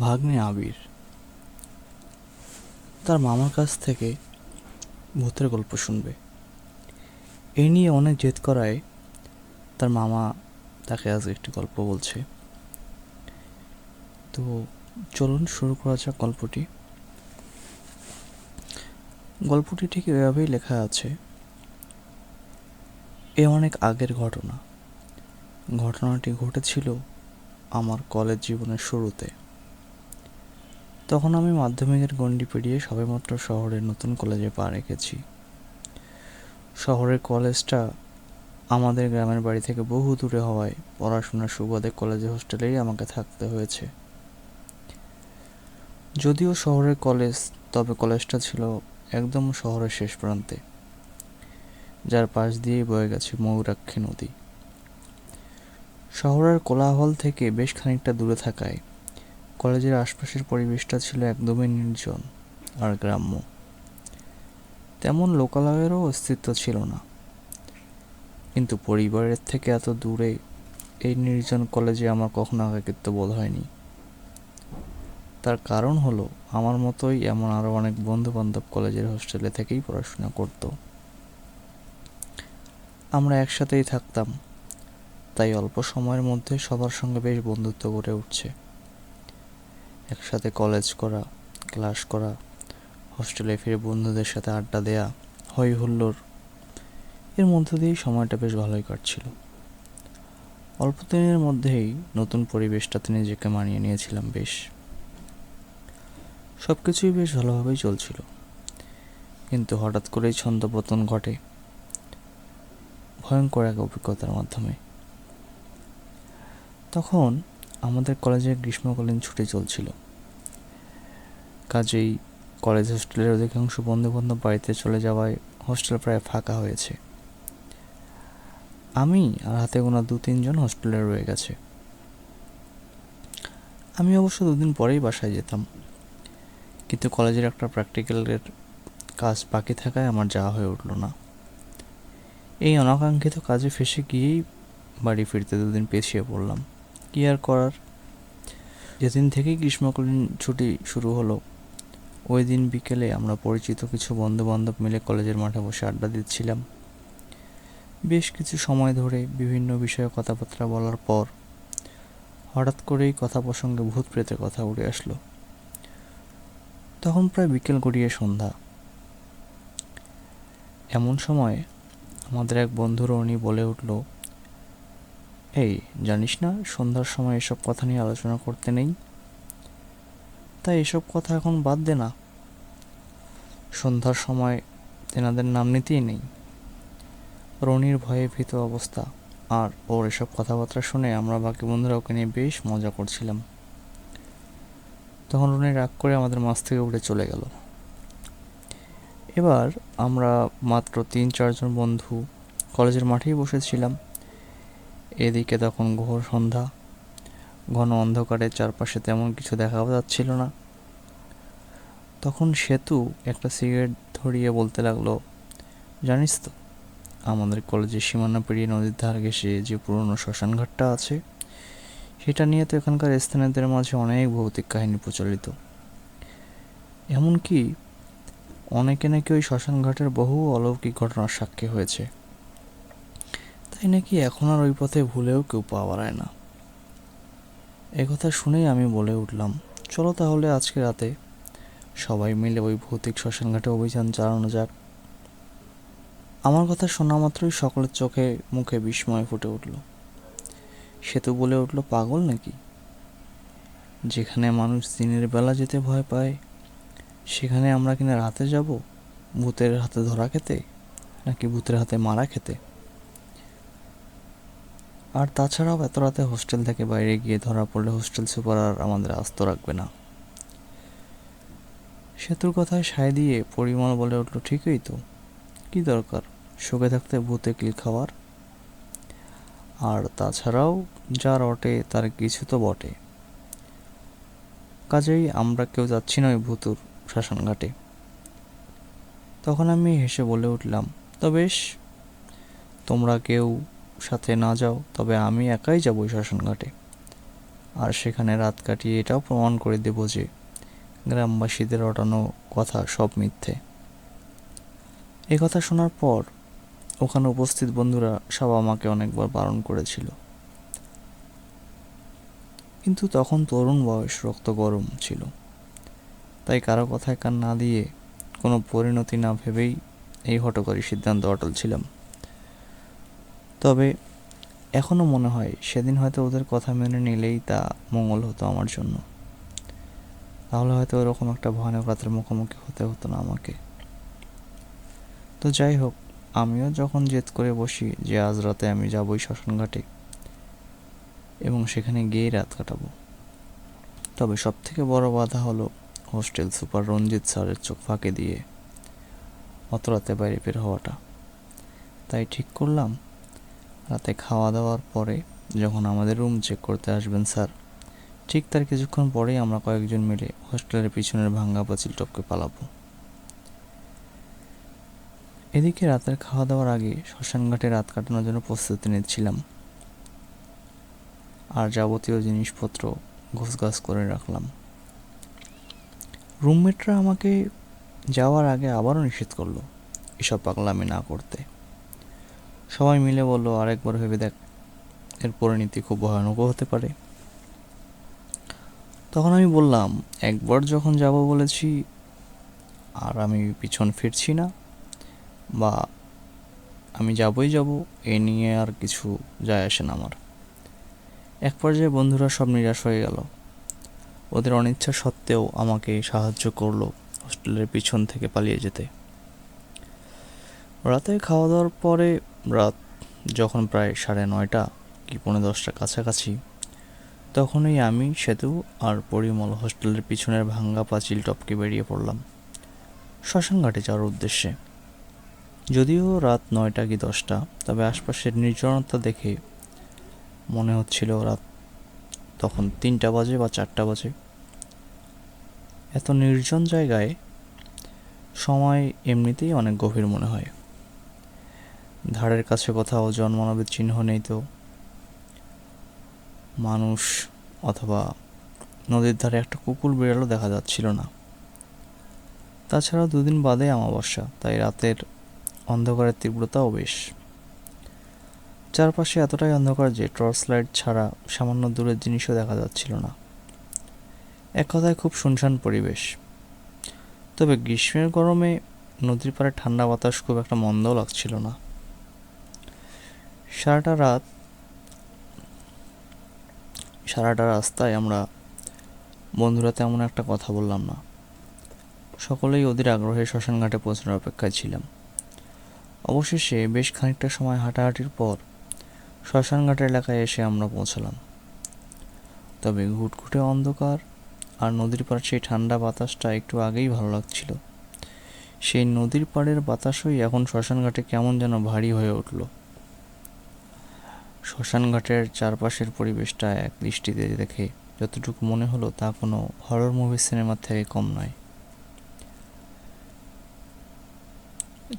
ভাগ্নে আবির। তার মামার কাছ থেকে ভূতের গল্প শুনবে। এই নিয়ে অনেক জেদ করায় তার মামা তাকে আজ একটি গল্প বলছে। তো চলুন শুরু করা যাক গল্পটি। গল্পটি ঠিক এভাবেই লেখা আছে। এ অনেক আগের ঘটনা। ঘটনাটি ঘটেছিল আমার কলেজ জীবনের শুরুতে। তখন আমি মাধ্যমিকের গণ্ডি পেরিয়ে সবেমাত্র শহরের নতুন কলেজে পা রেখেছি। শহরের কলেজটা আমাদের গ্রামের বাড়ি থেকে বহু দূরে হওয়ায় পড়াশোনার সুবাদে কলেজে হোস্টেলেই আমাকে থাকতে হয়েছে। যদিও শহরের কলেজ, তবে কলেজটা ছিল একদম শহরের শেষ প্রান্তে, যার পাশ দিয়েই বয়ে গেছে ময়ূরাক্ষী নদী। শহরের কোলাহল থেকে বেশ খানিকটা দূরে থাকায় কলেজের আশপাশের পরিবেশটা ছিল একদমই নির্জন আর গ্রাম্য। তেমন লোকালয়েরও অস্তিত্ব ছিল না। কিন্তু পরিবারের থেকে এত দূরে এই নির্জন কলেজে আমার কখনো একাকিত্ব বোধ হয়নি। তার কারণ হলো, আমার মতোই এমন আরও অনেক বন্ধু বান্ধব কলেজের হোস্টেলে থেকেই পড়াশোনা করত। আমরা একসাথেই থাকতাম, তাই অল্প সময়ের মধ্যে সবার সঙ্গে বেশ বন্ধুত্ব গড়ে উঠছে। একসাথে কলেজ করা ক্লাস করা হোস্টেলে ফিরে বন্ধুদের সাথে আড্ডা দেয়া, হই হুল্লোড়। এর মধ্য দিয়েই সময়টা বেশ ভালোই কাটছিল। অল্প দিনের মধ্যেই নতুন পরিবেশটাতে নিজেকে মানিয়ে নিয়েছিলাম বেশ। সব কিছুই বেশ ভালোভাবেই চলছিল। কিন্তু হঠাৎ করেই ছন্দপতন ঘটে। ভয়ঙ্কর এক অভিজ্ঞতার মাধ্যমে। তখন আমাদের কলেজে গ্রীষ্মকালীন ছুটি চলছিল। কাজেই কলেজ হোস্টেলের অধিকাংশ বন্ধু বান্ধব বাড়িতে চলে যাওয়ায় হোস্টেল প্রায় ফাঁকা হয়েছে। আমি আর হাতে গোনা দু তিনজন হোস্টেলে রয়ে গেছে। আমি অবশ্য দুদিন পরেই বাসায় যেতাম। কিন্তু কলেজের একটা প্র্যাকটিক্যালের কাজ বাকি থাকায় আমার যাওয়া হয়ে উঠল না। এই অনাকাঙ্ক্ষিত কাজে ফেসে গিয়েই বাড়ি ফিরতে দুদিন পেছিয়ে পড়লাম। কী আর করার? যেদিন থেকেই গ্রীষ্মকালীন ছুটি শুরু হলো, ওই দিন বিকেলে আমরা পরিচিত কিছু বন্ধু বান্ধব মিলে কলেজের মাঠে বসে আড্ডা দিচ্ছিলাম। বেশ কিছু সময় ধরে বিভিন্ন বিষয়ে কথাবার্তা বলার পর হঠাৎ করেই কথা প্রসঙ্গে ভূত প্রেতের কথা উঠে আসলো। তখন প্রায় বিকেল গড়িয়ে সন্ধ্যা। এমন সময় আমাদের এক বন্ধুর উনি বলে উঠল এই, জানিস না, সন্ধ্যার সময় এসব কথা নিয়ে আলোচনা করতে নেই। তাই এসব কথা এখন বাদ দে না। সন্ধ্যার সময় তেনাদের নাম নিতেই নেই। রনির ভয়ে ভীত অবস্থা। আর ওর এসব কথাবার্তা শুনে আমরা বাকি বন্ধুরা ওকে নিয়ে বেশ মজা করছিলাম। তখন রনি রাগ করে আমাদের মাছ থেকে উঠে চলে গেল। এবার আমরা মাত্র তিন, চারজন বন্ধু কলেজের মাঠেই বসেছিলাম। এদিকে তখন ঘোর সন্ধ্যা। ঘন অন্ধকারে চারপাশে তেমন কিছু দেখা যাচ্ছিল না। তখন সেতু একটা সিগারেট ধরিয়ে বলতে লাগল, জানিস তো, আমাদের কলেজের সীমানা পেরিয়ে নদীর ধার ঘেসে যে পুরনো শ্মশানঘাটটা আছে, সেটা নিয়ে তো এখানকার স্থানীয়দের মাঝে অনেক ভৌতিক কাহিনী প্রচলিত। এমনকি অনেকে নাকি ওই শ্মশানঘাটের বহু অলৌকিক ঘটনার সাক্ষী হয়েছে। তাই নাকি এখন আর ওই পথে ভুলেও কেউ পা বাড়ায় না? একথা শুনেই আমি বলে উঠলাম, চলো তাহলে আজকে রাতে সবাই মিলে ওই ভৌতিক শ্মশানঘাটে অভিযান চালানো যাক। আমার কথা শোনা মাত্রই সকলের চোখে, মুখে বিস্ময় ফুটে উঠল। সেতু বলে উঠল, পাগল নাকি? যেখানে মানুষ দিনের বেলা যেতে ভয় পায়, সেখানে আমরা কিনা রাতে যাব? ভূতের হাতে ধরা খেতে, নাকি ভূতের হাতে মারা খেতে? আর তাছাড়াও এত রাতে হোস্টেল থেকে বাইরে গিয়ে ধরা পড়লে হোস্টেল সুপার আর আমাদের আস্ত রাখবে না। সেতুর কথায় সায় দিয়ে পরিমল বলে উঠল, ঠিকই তো। কি দরকার? সুখে থাকতে ভূতে কিল খাওয়ার আর তাছাড়াও যা রটে তার কিছু তো বটে। কাজেই আমরা কেউ যাচ্ছি না ওই ভূতুর শ্মশানঘাটে। তখন আমি হেসে বলে উঠলাম, তো বেশ, তোমরা কেউ সাথে না যাও, তবে আমি একাই যাব ওই শ্মশানঘাটে আর সেখানে রাত কাটিয়ে এটাও প্রমাণ করে দেব যে গ্রামবাসীদের অটানো কথা সব মিথ্যে। এ কথা শোনার পর ওখানে উপস্থিত বন্ধুরা সব আমাকে অনেকবার বারণ করেছিল। কিন্তু তখন তরুণ বয়স, রক্ত গরম ছিল। তাই কারও কথায় কান না দিয়ে কোনো পরিণতি না ভেবেই এই হটকারী সিদ্ধান্ত অটল ছিলাম। তবে এখনও মনে হয় সেদিন হয়তো ওদের কথা মেনে নিলেই তা মঙ্গল হতো আমার জন্য। তাহলে হয়তো ওরকম একটা ভয়ানক রাতের মুখোমুখি হতে হতো না আমাকে। তো যাই হোক, আমিও যখন জেদ করে বসি যে আজ রাতে আমি যাবই শ্মশানঘাটে এবং সেখানে গিয়েই রাত কাটাবো। তবে সব থেকে বড় বাধা হলো হোস্টেল সুপার রঞ্জিত স্যারের চোখ ফাঁকে দিয়ে অত রাতে বাইরে বের হওয়াটা। তাই ঠিক করলাম রাতে খাওয়া দাওয়ার পরে যখন আমাদের রুম চেক করতে আসবেন, স্যার, ঠিক তার কিছুক্ষণ পরেই আমরা কয়েকজন মিলে হোস্টেলের পিছনের ভাঙ্গা পাঁচিল টপকে পালাবো। এদিকে রাতের খাওয়া দাওয়ার আগে শ্মশানঘাটে রাত কাটানোর জন্য প্রস্তুতি নিচ্ছিলাম। আর যাবতীয় জিনিসপত্র ঘুষগাছ করে রাখলাম। রুমমেটরা আমাকে যাওয়ার আগে আবারও নিষেধ করল, এসব পাগলামি না করতে। সবাই মিলে বলল, আরেকবার ভেবে দেখ, এর পরিণতি খুব ভয়ানকও হতে পারে। তখন আমি বললাম, একবার যখন যাব বলেছি, আর আমি পিছন ফিরছি না, বা আমি যাবই যাব, এ নিয়ে আর কিছু যায় আসে না আমার। এক পর্যায়ে বন্ধুরা সব নিরাশ হয়ে গেল। ওদের অনিচ্ছা সত্ত্বেও আমাকে সাহায্য করল হোস্টেলের পিছন থেকে পালিয়ে যেতে। রাতে খাওয়া দাওয়ার পরে রাত যখন প্রায় সাড়ে নয়টা কি পৌনে দশটা কাছাকাছি, তখনই আমি, সেতু আর পরিমল হোস্টেলের পিছনের ভাঙ্গা পাঁচিল টপকে বেরিয়ে পড়লাম শ্মশানঘাটে যাওয়ার উদ্দেশ্যে। যদিও রাত নয়টা কি দশটা, তবে আশপাশের নির্জনতা দেখে মনে হচ্ছিল রাত তখন তিনটা বাজে বা চারটা বাজে। এত নির্জন জায়গায় সময় এমনিতেই অনেক গভীর মনে হয়। ধারের কাছে কোথাও জন্মানবের চিহ্ন নেই তো? মানুষ অথবা নদীর ধারে একটা কুকুর বিড়ালও দেখা যাচ্ছিল না। তাছাড়া দুদিন বাদে অমাবস্যা, তাই রাতের অন্ধকারের তীব্রতাও বেশ। চারপাশে এতটাই অন্ধকার যে টর্চ লাইট ছাড়া সামান্য দূরের জিনিসও দেখা যাচ্ছিল না। এক কথায় খুব শুনশান পরিবেশ। তবে গ্রীষ্মের গরমে নদীর পাড়ে ঠান্ডা বাতাস খুব একটা মন্দও লাগছিল না। সারাটা রাত, সারাটা রাস্তায় আমরা বন্ধুরা তেমন একটা কথা বললাম না। সকলেই ওদের আগ্রহে শ্মশানঘাটে পৌঁছানোর অপেক্ষায় ছিলাম। অবশেষে বেশ খানিকটা সময় হাঁটাহাঁটির পর শ্মশানঘাট এলাকায় এসে আমরা পৌঁছলাম। তবে ঘুটঘুটে অন্ধকার আর নদীর পাড়ের সেই ঠান্ডা বাতাসটা একটু আগেই ভালো লাগছিল। সেই নদীর পাড়ের বাতাসই এখন শ্মশানঘাটে কেমন যেন ভারী হয়ে উঠল। শ্মশানঘাটের চারপাশের পরিবেশটা এক দৃষ্টিতে দেখে যতটুকু মনে হলো তা কোনো হরর মুভি সিনেমার থেকে কম নয়।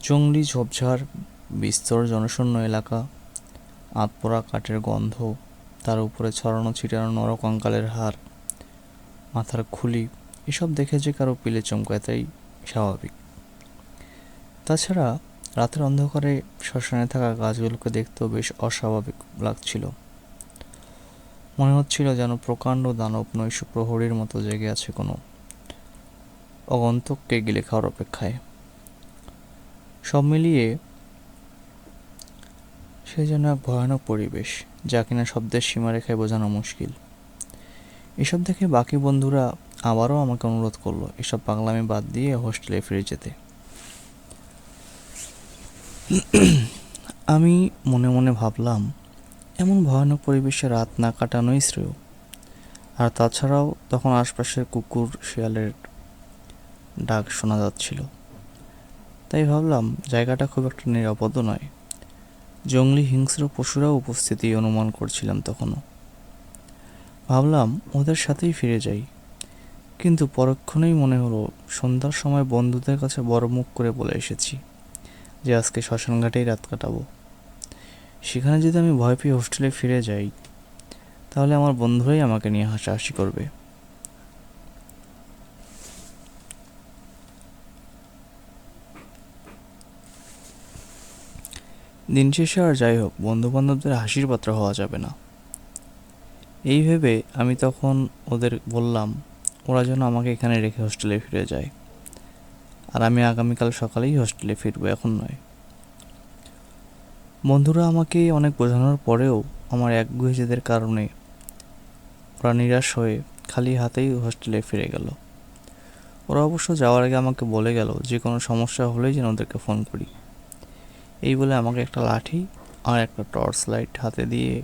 জঙ্গলি ঝোপঝাড়, বিস্তর জনশূন্য এলাকা আতপোড়া কাঠের গন্ধ, তার উপরে ছড়ানো ছিটানো নরকঙ্কালের হার, মাথার খুলি, এসব দেখে যে কারও পিলে চমকায় তাই স্বাভাবিক। তাছাড়া রাতের অন্ধকারে শ্মশানে থাকা গাছগুলোকে দেখতেও বেশ অস্বাভাবিক। লাগছিল। মনে হচ্ছিল যেন প্রকাণ্ড দানব নৈশ প্রহরীর মতো জেগে আছে কোনো অগন্তককে গিলে খাওয়ার অপেক্ষায়। সব মিলিয়ে সে যেন এক ভয়ানক পরিবেশ, যা কিনা শব্দের সীমারেখায় বোঝানো মুশকিল। এসব দেখে বাকি বন্ধুরা আবারও আমাকে অনুরোধ করল, এসব পাগলামি বাদ দিয়ে হোস্টেলে ফিরে যেতে। আমি মনে মনে ভাবলাম এমন ভয়ানক পরিবেশে রাত না কাটানোই শ্রেয়। আর তাছাড়াও তখন আশপাশের কুকুর শিয়ালের ডাক শোনা যাচ্ছিল। তাই ভাবলাম, জায়গাটা খুব একটা নিরাপদও নয়। জঙ্গলি হিংস্র পশুরাও উপস্থিতি অনুমান করছিলাম তখনও। ভাবলাম, ওদের সাথেই ফিরে যাই। কিন্তু পরক্ষণেই মনে হলো, সন্ধ্যার সময় বন্ধুদের কাছে বড় মুখ করে বলে এসেছি যে আজকে শ্মশানঘাটেই রাত কাটাবো। সেখানে যদি আমি ভয় পেয়ে হোস্টেলে ফিরে যাই, তাহলে আমার বন্ধুরাই আমাকে নিয়ে হাসাহাসি করবে। দিন শেষে আর যাই হোক বন্ধু বান্ধবদের হাসির পাত্র হওয়া যাবে না। এই ভেবে আমি তখন ওদের বললাম, ওরা যেন আমাকে এখানে রেখে হোস্টেলে ফিরে যায়। আর আমি আগামীকাল সকালেই হোস্টেলে ফিরবো, এখন নয়। বন্ধুরা, আমাকে অনেক বোঝানোর পরেও আমার একগুহেজেদের কারণে ওরা নিরাশ হয়ে খালি হাতেই হোস্টেলে ফিরে গেল। ওরা অবশ্য যাওয়ার আগে আমাকে বলে গেল যে, কোনো সমস্যা হলেই যেন ওদেরকে ফোন করি। এই বলে আমাকে একটা লাঠি আর একটা টর্চ লাইট হাতে দিয়ে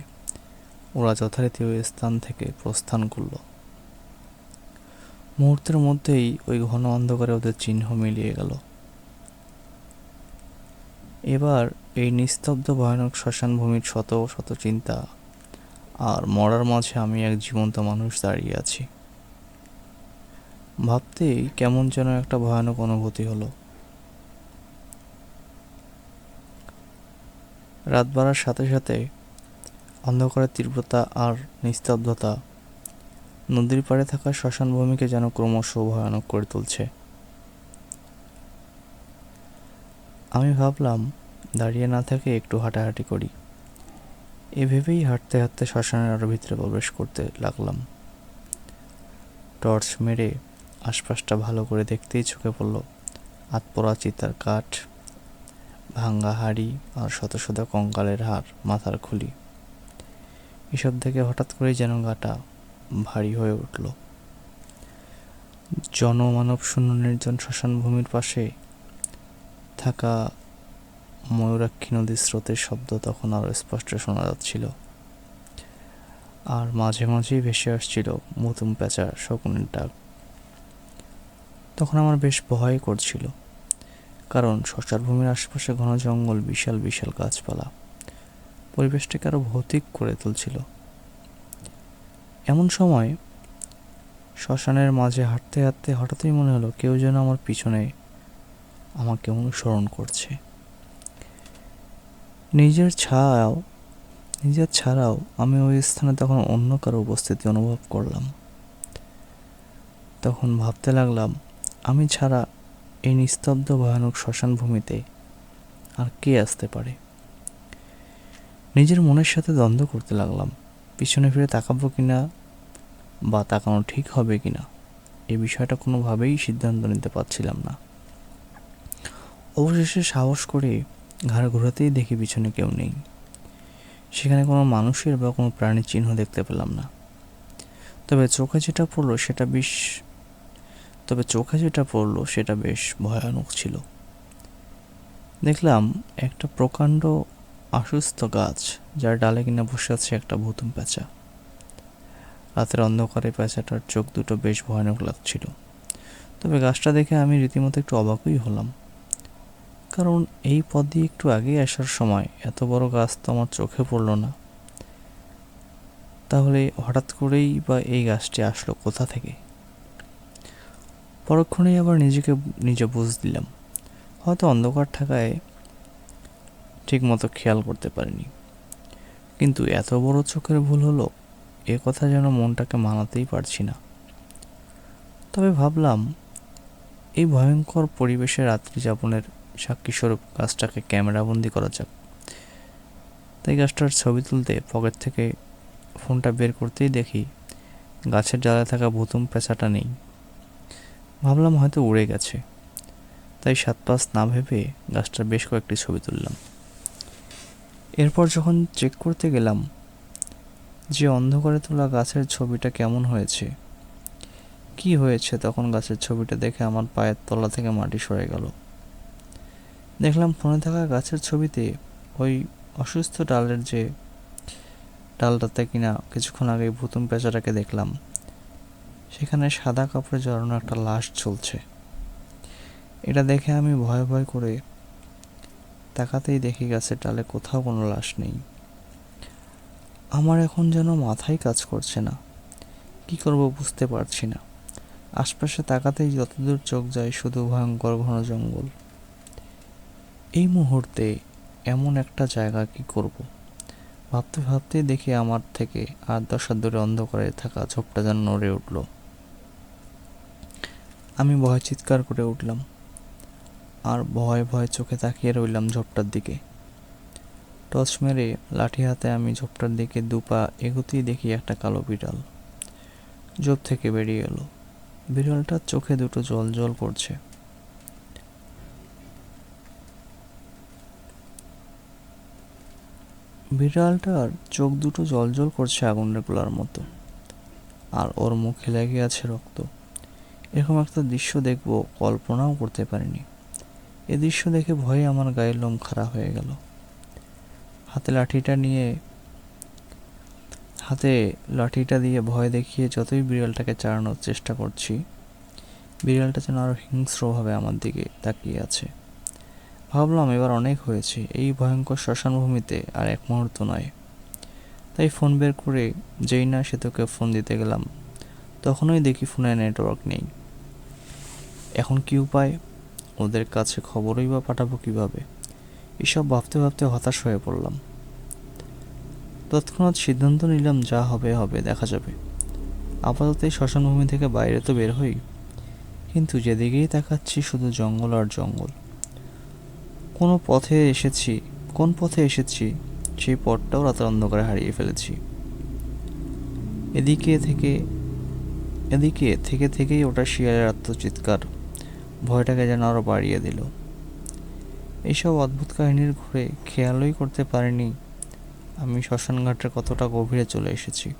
ওরা যথারীতি ওই স্থান থেকে প্রস্থান করল। মুহূর্তের মধ্যেই ওই ঘন অন্ধকারে ওদের চিহ্ন মিলিয়ে গেল। এবার এই নিস্তব্ধ ভয়ানক শ্মশান ভূমির শত শত চিন্তা। আর মরার মাঝে আমি এক জীবন্ত মানুষ দাঁড়িয়ে আছি। ভাবতেই কেমন যেন একটা ভয়ানক অনুভূতি হলো। রাত বাড়ার সাথে সাথে অন্ধকারের তীব্রতা আর নিস্তব্ধতা, নদীর পাড়ে থাকা শ্মশান ভূমিকে যেন ক্রমশ ভয়ানক করে তুলছে। আমি ভাবলাম, দাঁড়িয়ে না থেকে একটু হাঁটাহাঁটি করি। এ ভেবেই হাঁটতে হাঁটতে শ্মশানের আরও ভিতরে প্রবেশ করতে লাগলাম। টর্চ মেরে আশপাশটা ভালো করে দেখতেই চোখে পড়ল আতপোড়া চিতার কাঠ, ভাঙ্গা হাড়ি আর শত শত কঙ্কালের হার মাথার খুলি। এসব দেখে হঠাৎ করেই যেন গাটা ভারী হয়ে উঠল। জনমানব শূন্য নির্জন শ্মশান ভূমির পাশে থাকা ময়ূরাক্ষী নদীর স্রোতের শব্দ তখন আরও স্পষ্ট শোনা যাচ্ছিল। আর মাঝে মাঝেই ভেসে আসছিল মুতুম পেঁচা শকুনের ডাক। তখন আমার বেশ ভয় করছিল, কারণ শ্মশান ভূমির আশেপাশে ঘন জঙ্গল, বিশাল বিশাল গাছপালা। পরিবেশটাকে আরও ভৌতিক করে তুলছিল। এমন সময়, শ্মশানের মাঝে হাঁটতে হাঁটতে হঠাৎই মনে হলো কেউ যেন আমার পিছনে আমাকে অনুসরণ করছে। নিজের ছায়াও, নিজের ছাড়াও আমি ওই স্থানে তখন অন্য কারও উপস্থিতি অনুভব করলাম। তখন ভাবতে লাগলাম, আমি ছাড়া এই নিস্তব্ধ ভয়ানক শ্মশান ভূমিতে আর কে আসতে পারে? নিজের মনের সাথে দ্বন্দ্ব করতে লাগলাম, পিছনে ফিরে তাকাবো কি না বা তাকানো ঠিক হবে কি না এই বিষয়টা কোনোভাবেই সিদ্ধান্ত নিতে পারছিলাম না। অবশেষে সাহস করে ঘাড় ঘোরাতেই দেখি পিছনে কেউ নেই। সেখানে কোনো মানুষের বা কোনো প্রাণীর চিহ্ন দেখতে পেলাম না। তবে চোখে যেটা পড়ল সেটা বেশ, তবে চোখে যেটা পড়ল সেটা বেশ ভয়ানক ছিল। দেখলাম একটা প্রকাণ্ড অসুস্থ গাছ, যার ডালে কিনা বসে আছে একটা ভুতুম পেঁচা রাতের অন্ধকারে পেঁচাটার চোখ দুটো বেশ ভয়ানক লাগছিল। তবে গাছটা দেখে আমি রীতিমতো একটু অবাকই হলাম। কারণ এই পথ দিয়ে একটু আগে আসার সময় এত বড় গাছ তো আমার চোখে পড়ল না। তাহলে হঠাৎ করেই বা এই গাছটি আসলো কোথা থেকে? পরক্ষণেই আবার নিজেকে, নিজে বুঝ দিলাম। হয়তো অন্ধকার থাকায় ঠিক মতো খেয়াল করতে পারিনি। কিন্তু এত বড় চোখের ভুল হলো, এ কথা যেন মনটাকে মানাতেই পারছি না। তবে ভাবলাম, এই ভয়ঙ্কর পরিবেশে রাত্রি যাপনের সাক্ষীস্বরূপ গাছটাকে ক্যামেরাবন্দি করা যাক। তাই গাছটার ছবি তুলতে পকেট থেকে ফোনটা বের করতেই দেখি গাছের ডালে থাকা ভুতুম পেঁচাটা নেই। ভাবলাম হয়তো উড়ে গেছে। তাই সাত পাঁচ না ভেবে গাছটার বেশ কয়েকটি ছবি তুললাম। এরপর যখন চেক করতে গেলাম যে অন্ধকারে তোলা গাছের ছবিটা কেমন হয়েছে, কি হয়েছে তখন গাছের ছবিটা দেখে আমার পায়ের তলা থেকে মাটি সরে গেল। দেখলাম ফোনে থাকা গাছের ছবিতে ওই অসুস্থ ডালের যে ডালটাতে কিনা কিছুক্ষণ আগে ভুতুম পেঁচাটাকে দেখলাম। সেখানে সাদা কাপড়ে জড়ানো একটা লাশ চলছে এটা দেখে আমি ভয় ভয় করে তাকাতেই দেখি গাছের ডালে কোথাও কোনো লাশ নেই। আমার এখন যেন মাথায় কাজ করছে না। কি করব বুঝতে পারছি না। আশপাশে তাকাতেই যতদূর চোখ যায় শুধু ভয়ঙ্কর ঘন জঙ্গল। এই মুহূর্তে এমন একটা জায়গা কি করব? ভাবতে ভাবতেই দেখি আমার থেকে আর দশ হাত দূরে অন্ধকারে থাকা ঝোপটা যেন নড়ে উঠল। আমি ভয় চিৎকার করে উঠলাম আর ভয়ে ভয়ে চোখে তাকিয়ে রইলাম ঝোপটার দিকে। টর্চ মেরে লাঠি হাতে আমি ঝোপটার দিকে দুপা এগোতেই দেখি একটা কালো বিড়াল। ঝোপ থেকে বেরিয়ে এলো। বিড়ালটার চোখে দুটো জল জল করছে বিড়ালটার চোখ দুটো জল করছে আগুনের গোলার মতো। আর ওর মুখে লেগে আছে রক্ত। এরকম একটা দৃশ্য দেখব, কল্পনাও করতে পারিনি। এ দৃশ্য দেখে ভয়ে আমার গায়ের লোম খাড়া হয়ে গেল। হাতে লাঠিটা নিয়ে, হাতে লাঠিটা দিয়ে ভয় দেখিয়ে যতই বিড়ালটাকে চালানোর চেষ্টা করছি, বিড়ালটা যেন আরও হিংস্রভাবে আমার দিকে তাকিয়ে আছে। ভাবলাম এবার অনেক হয়েছে, এই ভয়ঙ্কর শ্মশানভূমিতে আর এক মুহূর্ত নয়। তাই ফোন বের করে যেই না সে তোকে ফোন দিতে গেলাম। তখনই দেখি ফোনে নেটওয়ার্ক নেই। এখন কি উপায়? ওদের কাছে খবরই বা পাঠাবো কীভাবে? এসব ভাবতে ভাবতে হতাশ হয়ে পড়লাম। তৎক্ষণাৎ সিদ্ধান্ত নিলাম, যা হবে হবে, দেখা যাবে। আপাতত এই শ্মশানভূমি থেকে বাইরে তো বের হই। কিন্তু যেদিকেই তাকাচ্ছি শুধু জঙ্গল আর জঙ্গল। কোনো পথে এসেছি, কোন পথে এসেছি, সেই পথটাও রাতের অন্ধকারে হারিয়ে ফেলেছি। এদিকে থেকে এদিকে থেকে থেকেই ওটা শিয়ালের আত্মচিৎকার, ভয়টাকে যেন আরও বাড়িয়ে দিল। এইসব অদ্ভুত কাহিনীর ঘুরে খেয়ালই করতে পারিনি আমি শ্মশানঘাটের কতটা গভীরে চলে এসেছি।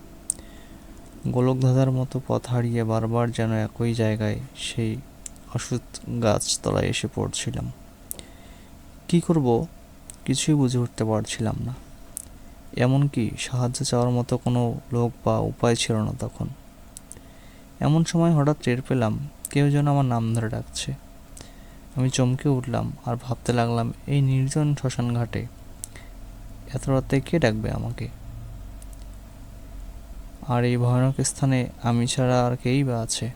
গোলকধাঁধার মতো পথ হারিয়ে বারবার যেন একই জায়গায় সেই অসুত গাছতলায় এসে পড়ছিলাম। কি করব? কিছুই বুঝে উঠতে পারছিলাম না। এমনকি সাহায্য চাওয়ার মতো কোনো লোক বা উপায় ছিল না তখন। এমন সময় হঠাৎ টের পেলাম কেউ যেন আমার নাম ধরে ডাকছে। আমি চমকে উঠলাম আর ভাবতে লাগলাম, এই নির্জন শ্মশান ঘাটে এত রাতে কে ডাকবে আমাকে? আর এই ভয়ানক স্থানে আমি ছাড়া আর কেই বা আছে?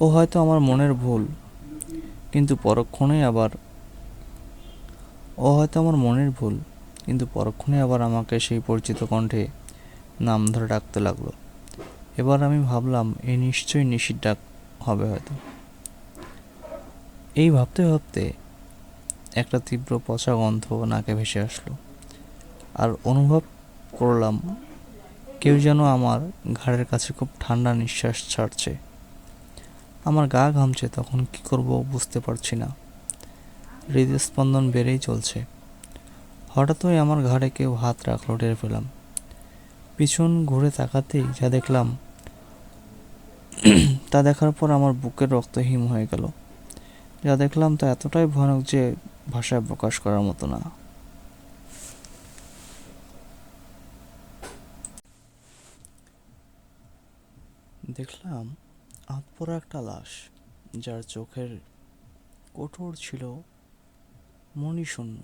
ও হয়তো আমার মনের ভুল। কিন্তু পরক্ষণেই আবার, ও হয়তো আমার মনের ভুল, কিন্তু পরক্ষণে আবার আমাকে সেই পরিচিত কণ্ঠে নাম ধরে ডাকতে লাগল। এবার আমি ভাবলাম, এ নিশ্চয়ই নিশির ডাক হবে হয়তো। এই ভাবতে ভাবতে একটা তীব্র পচা গন্ধ নাকে ভেসে আসলো। আর অনুভব করলাম, কেউ যেন আমার ঘাড়ের কাছে খুব ঠান্ডা নিঃশ্বাস ছাড়ছে। আমার গা ঘামছে, তখন কি করব বুঝতে পারছি না। হৃদস্পন্দন বেড়েই চলছে। হঠাৎই আমার ঘাড়ে কেউ হাত রাখল, টের পেলাম। পিছন ঘুরে তাকাতেই যা দেখলাম, তা দেখার পর আমার বুকের রক্ত হিম হয়ে গেল। যা দেখলাম তা এতটাই ভয়ানক যে ভাষায় প্রকাশ করার মতো না। দেখলাম আতপোড়া একটা লাশ যার চোখের কোটর ছিল মণিশূন্য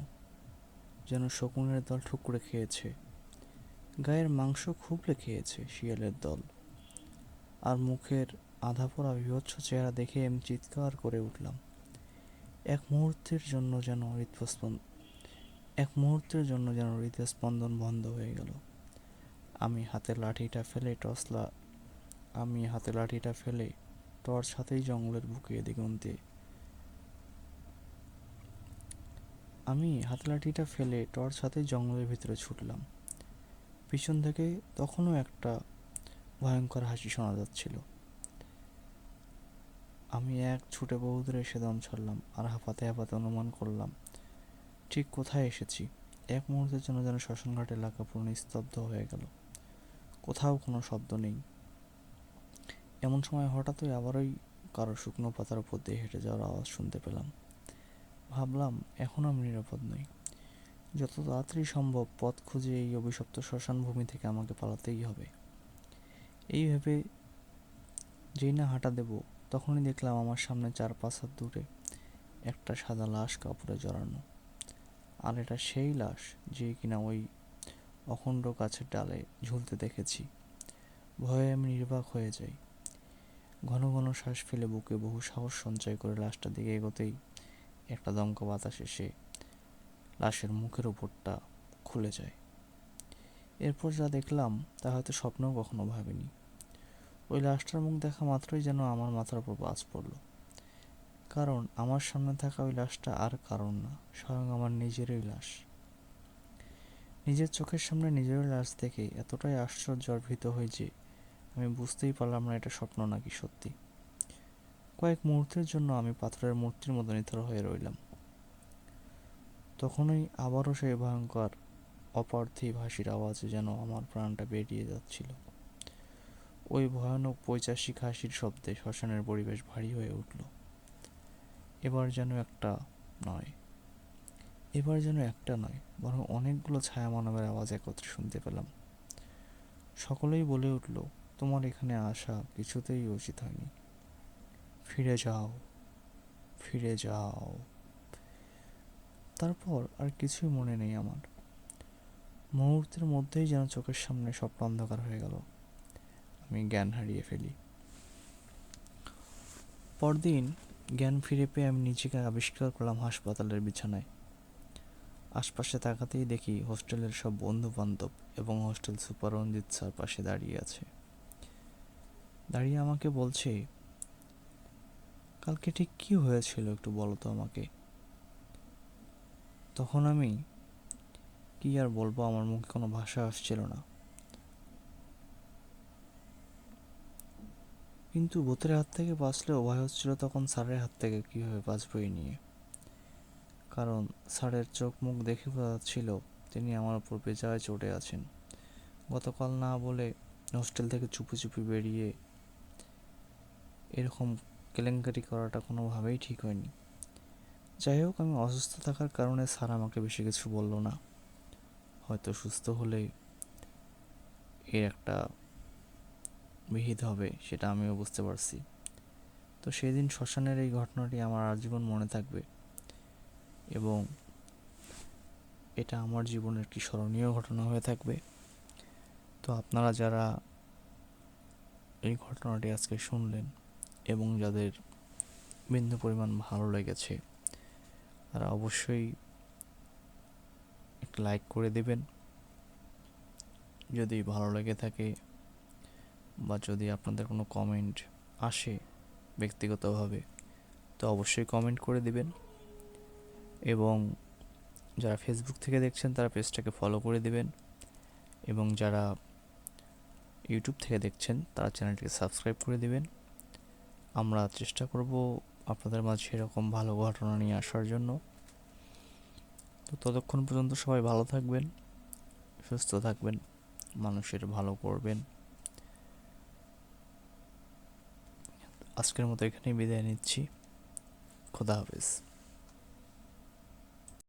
যেন শকুনের দল ঠুকরে খেয়েছে। গায়ের মাংস খুবলে খেয়েছে শিয়ালের দল। আর মুখের আধা পড়া বিভৎস চেহারা দেখে আমি চিৎকার করে উঠলাম। এক মুহূর্তের জন্য যেন হৃদস্পন্দন এক মুহূর্তের জন্য যেন হৃদস্পন্দন বন্ধ হয়ে গেল। আমি হাতের লাঠিটা ফেলে টসলা আমি হাতে লাঠিটা ফেলে টর্চ হাতেই জঙ্গলের বুকে দিগন্তে আমি হাতে লাঠিটা ফেলে টর্চ হাতেই জঙ্গলের ভিতরে ছুটলাম। পিছন থেকে তখনও একটা ভয়ঙ্কর হাসি শোনা যাচ্ছিল। আমি এক ছুটে বহু দূরে এসে দম ছাড়লাম আর হাঁপাতে হাঁপাতে অনুমান করলাম, ঠিক কোথায় এসেছি? এক মুহূর্তের জন্য যেন শ্মশানঘাট এলাকা পুরো নিস্তব্ধ হয়ে গেল। কোথাও কোনো শব্দ নেই। এমন সময় হঠাৎই আবারই কারও শুকনো পাতার উপর দিয়ে হেঁটে যাওয়ার আওয়াজ শুনতে পেলাম। ভাবলাম, এখন আমি নিরাপদ নই। যত তাড়াতাড়ি সম্ভব পথ খুঁজে এই অভিশপ্ত শ্মশান ভূমি থেকে আমাকে পালাতেই হবে। এই ভেবে যেই না হাঁটা দেব, তখনই দেখলাম আমার সামনে চার পাঁচ হাত দূরে একটা সাদা লাশ কাপড়ে জড়ানো। আর এটা সেই লাশ যে কিনা ওই অখণ্ড গাছের ডালে ঝুলতে দেখেছি। ভয়ে আমি নির্বাক হয়ে যাই। ঘন ঘন শ্বাস ফেলে বুকে বহু সাহস সঞ্চয় করে লাশটার দিকে এগোতেই একটা দমকা বাতাস এসে লাশের মুখের ওপরটা খুলে যায়। এরপর যা দেখলাম, তা হয়তো স্বপ্নেও কখনো ভাবিনি। ওই লাশটার মুখ দেখা মাত্রই যেন আমার মাথার উপর বাজ পড়ল। কারণ আমার সামনে থাকা ওই লাশটা আর কারণ না, স্বয়ং আমার নিজেরই লাশ। নিজের চোখের সামনে নিজেরই লাশ দেখে এতটাই আশ্চর্য ভীত হই যে আমি বুঝতেই পারলাম না এটা স্বপ্ন নাকি সত্যি। কয়েক মুহূর্তের জন্য আমি পাথরের মূর্তির মতো নিথর হয়ে রইলাম। তখনই আবারও সেই ভয়ঙ্কর, অপার্থিব হাসির আওয়াজে যেন আমার প্রাণটা বেরিয়ে যাচ্ছিল। ওই ভয়ানক পৈচাসিক হাসির শব্দে শ্মশানের পরিবেশ ভারী হয়ে উঠল। এবার যেন একটা নয়। এবার যেন একটা নয়, বরং অনেকগুলো ছায়া মানবের আওয়াজ একত্রে শুনতে পেলাম। সকলেই বলে উঠল তোমার এখানে আসা কিছুতেই উচিত হয়নি। ফিরে যাও ফিরে যাও। তারপর আর কিছুই মনে নেই আমার। মুহূর্তের মধ্যেই যেন চোখের সামনে স্বপ্ন অন্ধকার হয়ে গেল। আমি জ্ঞান হারিয়ে ফেলি। পরদিন জ্ঞান ফিরে পেয়ে আমি নিজেকে আবিষ্কার করলাম হাসপাতালের বিছানায়। আশপাশে তাকাতেই দেখি হোস্টেলের সব বন্ধু বান্ধব এবং হোস্টেল সুপার রঞ্জিত স্যার পাশে দাঁড়িয়ে আছে। দাঁড়িয়ে আমাকে বলছে, কালকে ঠিক কি হয়েছিল একটু বলো তো আমাকে? তখন আমি, কি আর বলব, আমার মুখে কোনো ভাষা আসছিল না। কিন্তু ভূতের হাত থেকে বাঁচলেও ভয় হচ্ছিল তখন স্যারের হাত থেকে কীভাবে বাঁচবো এই নিয়ে। কারণ স্যারের চোখ মুখ দেখে বোঝা যাচ্ছিল তিনি আমার উপর বেজায় চটে আছেন। গতকাল না বলে হোস্টেল থেকে চুপি চুপি বেরিয়ে এরকম কেলেঙ্কারি করাটা কোনোভাবেই ঠিক হয়নি। যাই হোক আমি অসুস্থ থাকার কারণে স্যার আমাকে বেশি কিছু বলল না। হয়তো সুস্থ হলে এর একটা বিহিত হবে, সেটা আমিও বুঝতে পারছি। তো সেদিন শ্মশানের এই ঘটনাটি আমার আজীবন মনে থাকবে এবং এটা আমার জীবনের একটি স্মরণীয় ঘটনা হয়ে থাকবে। তো আপনারা যারা এই ঘটনাটি আজকে শুনলেন এবং যাদের বিন্দু পরিমাণ ভালো লেগেছে, তারা অবশ্যই একটা লাইক করে দেবেন। যদি ভালো লেগে থাকে বা যদি আপনাদের কোনো কমেন্ট আসে ব্যক্তিগতভাবে, তো অবশ্যই কমেন্ট করে দেবেন। এবং যারা ফেসবুক থেকে দেখছেন, তারা পেজটাকে ফলো করে দেবেন। এবং যারা ইউটিউব থেকে দেখছেন, তারা চ্যানেলটিকে সাবস্ক্রাইব করে দিবেন। আমরা চেষ্টা করব আপনাদের মাঝে এরকম ভালো ঘটনা নিয়ে আসার জন্য। তো ততক্ষণ পর্যন্ত সবাই ভালো থাকবেন, সুস্থ থাকবেন, মানুষের ভালো করবেন। আজকের মতো এখানেই বিদায় নিচ্ছি। খোদা হাফেজ।